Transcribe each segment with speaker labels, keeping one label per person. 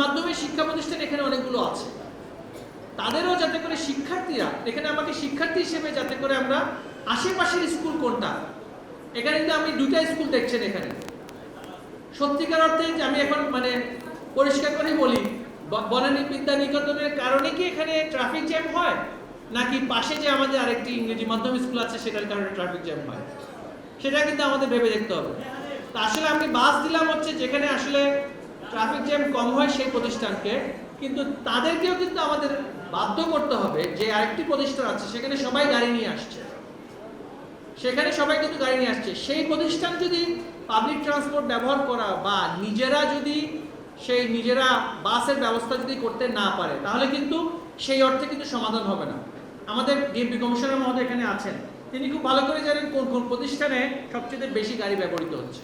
Speaker 1: মাধ্যমিক শিক্ষা প্রতিষ্ঠান এখানে অনেকগুলো আছে। তাদেরও যাতে করে শিক্ষার্থীরা, এখানে আমাকে শিক্ষার্থী হিসেবে যাতে করে আমরা আশেপাশের স্কুল কোনটা, এখানে কিন্তু আমি দুইটা স্কুল দেখছেন এখানে। সত্যিকার অর্থে যে আমি এখন মানে পরিষ্কার করে বলি বনানী বিদ্যা নিকেতনের কারণে কি এখানে ট্রাফিক জ্যাম হয়, নাকি পাশে যে আমাদের আরেকটি ইংরেজি মাধ্যম স্কুল আছে সেটার কারণে ট্রাফিক জ্যাম হয়? সেটা কিন্তু আমাদের ভেবে দেখতে হবে। আসলে আমি বাস দিলাম হচ্ছে যেখানে আসলে ট্রাফিক জ্যাম কম হয় সেই প্রতিষ্ঠানকে, কিন্তু তাদেরকেও কিন্তু আমাদের বাধ্য করতে হবে যে আরেকটি প্রতিষ্ঠান আছে, সেখানে সবাই গাড়ি নিয়ে আসছে। সেখানে সবাই কিন্তু গাড়ি নিয়ে আসছে। সেই প্রতিষ্ঠান যদি পাবলিক ট্রান্সপোর্ট ব্যবহার করা বা নিজেরা যদি সেই নিজেরা বাসের ব্যবস্থা যদি করতে না পারে, তাহলে কিন্তু সেই অর্থে কিন্তু সমাধান হবে না। আমাদের ডিএমপি কমিশনার মহোদয় এখানে আছেন। তিনি খুব ভালো করে জানেন কোন কোন প্রতিষ্ঠানে সবচেয়ে বেশি গাড়ি ব্যবহৃত হচ্ছে।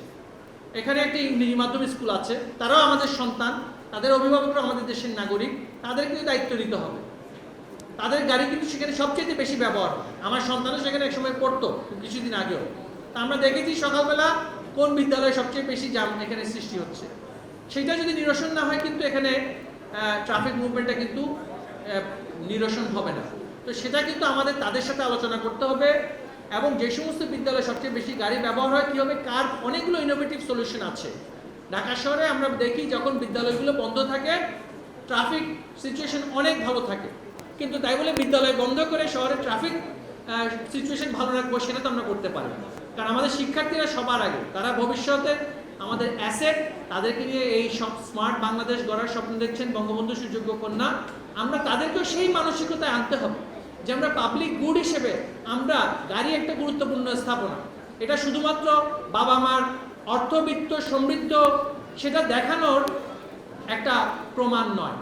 Speaker 1: এখানে একটি ইংরেজি মাধ্যম স্কুল আছে। তারাও আমাদের সন্তান। তাদের অভিভাবকরা আমাদের দেশের নাগরিক। তাদের কিন্তু দায়িত্ব নিতে হবে। তাদের গাড়ি কিন্তু সেখানে সবচেয়ে বেশি ব্যবহার আমার সন্তানও সেখানে একসময় পড়তো কিছুদিন আগেও। তা আমরা দেখেছি সকালবেলা কোন বিদ্যালয়ে সবচেয়ে বেশি জাম এখানে সৃষ্টি হচ্ছে। সেটা যদি নিরসন না হয় কিন্তু এখানে ট্রাফিক মুভমেন্টটা কিন্তু নিরসন হবে না। তো সেটা কিন্তু আমাদের, তাদের সাথে আলোচনা করতে হবে। এবং যে সমস্ত বিদ্যালয়ে সবচেয়ে বেশি গাড়ি ব্যবহার হয় কী হবে কার অনেকগুলো ইনোভেটিভ সলিউশন আছে। ঢাকা শহরে আমরা দেখি যখন বিদ্যালয়গুলো বন্ধ থাকে ট্রাফিক সিচুয়েশন অনেক ভালো থাকে। কিন্তু তাই বলে বিদ্যালয় বন্ধ করে শহরে ট্রাফিক সিচুয়েশন ভালো রাখব সেটা তো আমরা করতে পারি না। কারণ আমাদের শিক্ষার্থীরা সবার আগে, তারা ভবিষ্যতে আমাদের অ্যাসেট তাদেরকে নিয়ে এই সব স্মার্ট বাংলাদেশ গড়ার স্বপ্ন দেখছেন বঙ্গবন্ধু সুযোগ্য কন্যা, আমরা তাদেরকেও সেই মানসিকতায় আনতে হবে। যে আমরা পাবলিক গুড হিসেবে আমরা গাড়ি একটা গুরুত্বপূর্ণ স্থাপনা। এটা শুধুমাত্র বাবা মার অর্থবিত্ত সমৃদ্ধ, সেটা দেখানোর একটা প্রমাণ নয়।